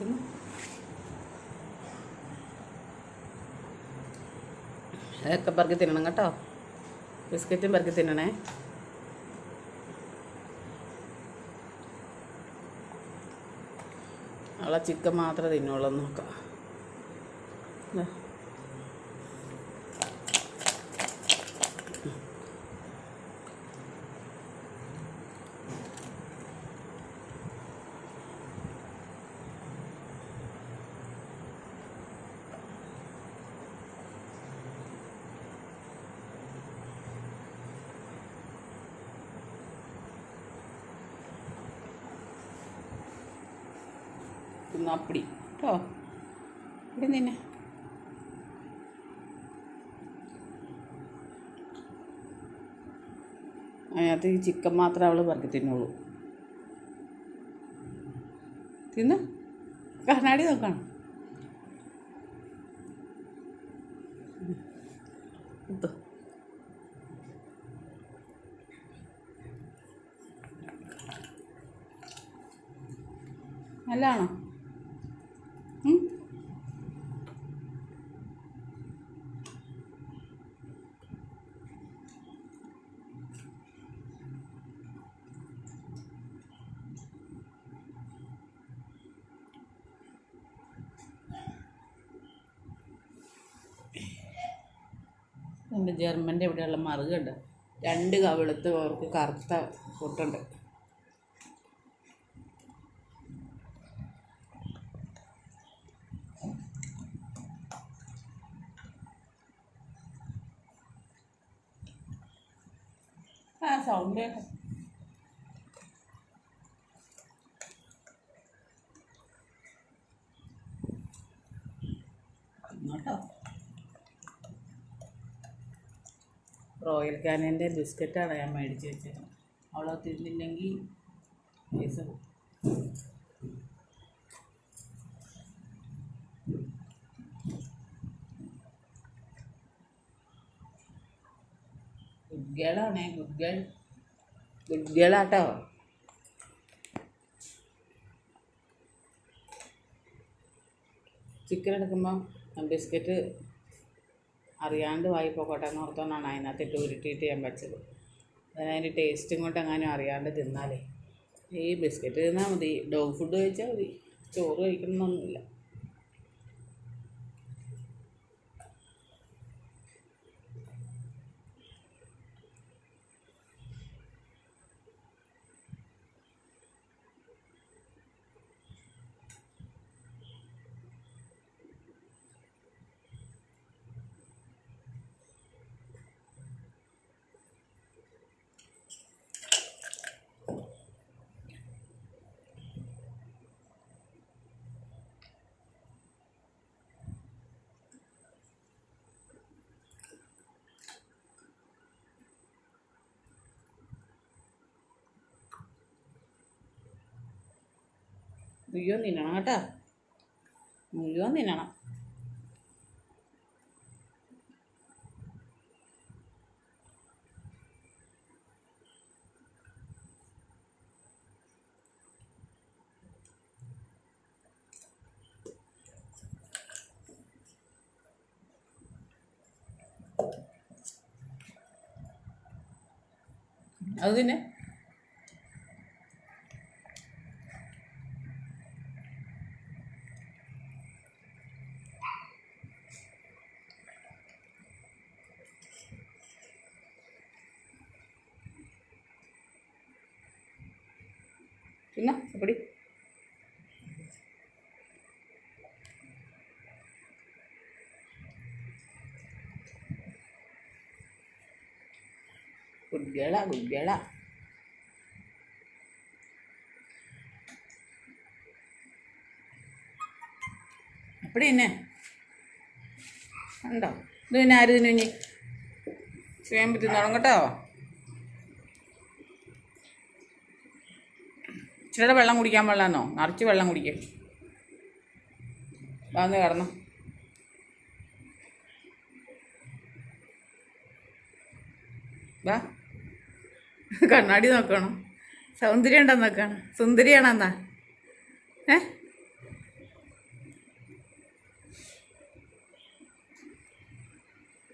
തിന്നു അതൊക്കെ പെറുക്കി തിന്നണം കേട്ടോ. ബിസ്ക്കറ്റും പെറുക്കി തിന്നണേ. അവളെ ചിക്കൻ മാത്രമേ തിന്നുള്ളൂ നോക്കാം ദാ. അപ്പടി. കേട്ടോ ഇവിടെ നിന്നെ. അതിനകത്ത് ഈ ചിക്കൻ മാത്രമേ അവൾ പറക്കി തിന്നുള്ളൂ. തിന്ന്? കണ്ണാടി നോക്കണം. കുത്ത്. എന്റെ ജർമ്മന്റെ ഇവിടെയുള്ള മറുകുണ്ട്. രണ്ട് കവിളത്ത് അവർക്ക് കറുത്ത പൊട്ടുണ്ട്. ആ സൗണ്ട് കേട്ടോ റോയൽ കാനന്റെ ബിസ്ക്കറ്റാണ് ഞാൻ മേടിച്ച് വെച്ചത് അവളെ തിന്നില്ലെങ്കിൽ പൈസ ഗുഡ് ഗേളാണേ ഗുഡ് ഗേൾ ഗുഡ് ഗേളാട്ടോ ചിക്കൻ എടുക്കുമ്പോൾ ബിസ്ക്കറ്റ് അറിയാണ്ട് വായി പോക്കോട്ടെ എന്ന് ഓർത്തോണ്ടാണ് അതിനകത്തിട്ട് ഉരുട്ടിയിട്ട് ഞാൻ വെച്ചത്. അതിന്റെ ടേസ്റ്റും കൊണ്ട് എങ്ങാനും അറിയാണ്ട് തിന്നാലേ. ഈ ബിസ്ക്കറ്റ് തിന്നാൽ മതി. ഡോഗ് ഫുഡ് കഴിച്ചാൽ മതി. ചോറ് കഴിക്കണമെന്നൊന്നുമില്ല മുഴുവൻ തിന്നണം കേട്ടോ. മുഴുവൻ തിന്നണം അത് തന്നെ പിന്നെ எப்படி ഗുഡ് ഗേളാ ഗുഡ് ഗേളാ അപ്പടി തന്നെ ഉണ്ടോ ഇത് പിന്നെ ആര് തിന്നു ഇനി ചെയ്യാൻ പറ്റി തുടങ്ങട്ടോ ഇച്ചിരിയുടെ വെള്ളം കുടിക്കാൻ പാടില്ലെന്നോ? നിറച്ച് വെള്ളം കുടിക്കും. വന്ന് കിടന്നു വാ. കണ്ണാടി നോക്കണം. സൗന്ദര്യം ഉണ്ടെന്ന് നോക്കണം സുന്ദരിയാണെന്നാ ഏ?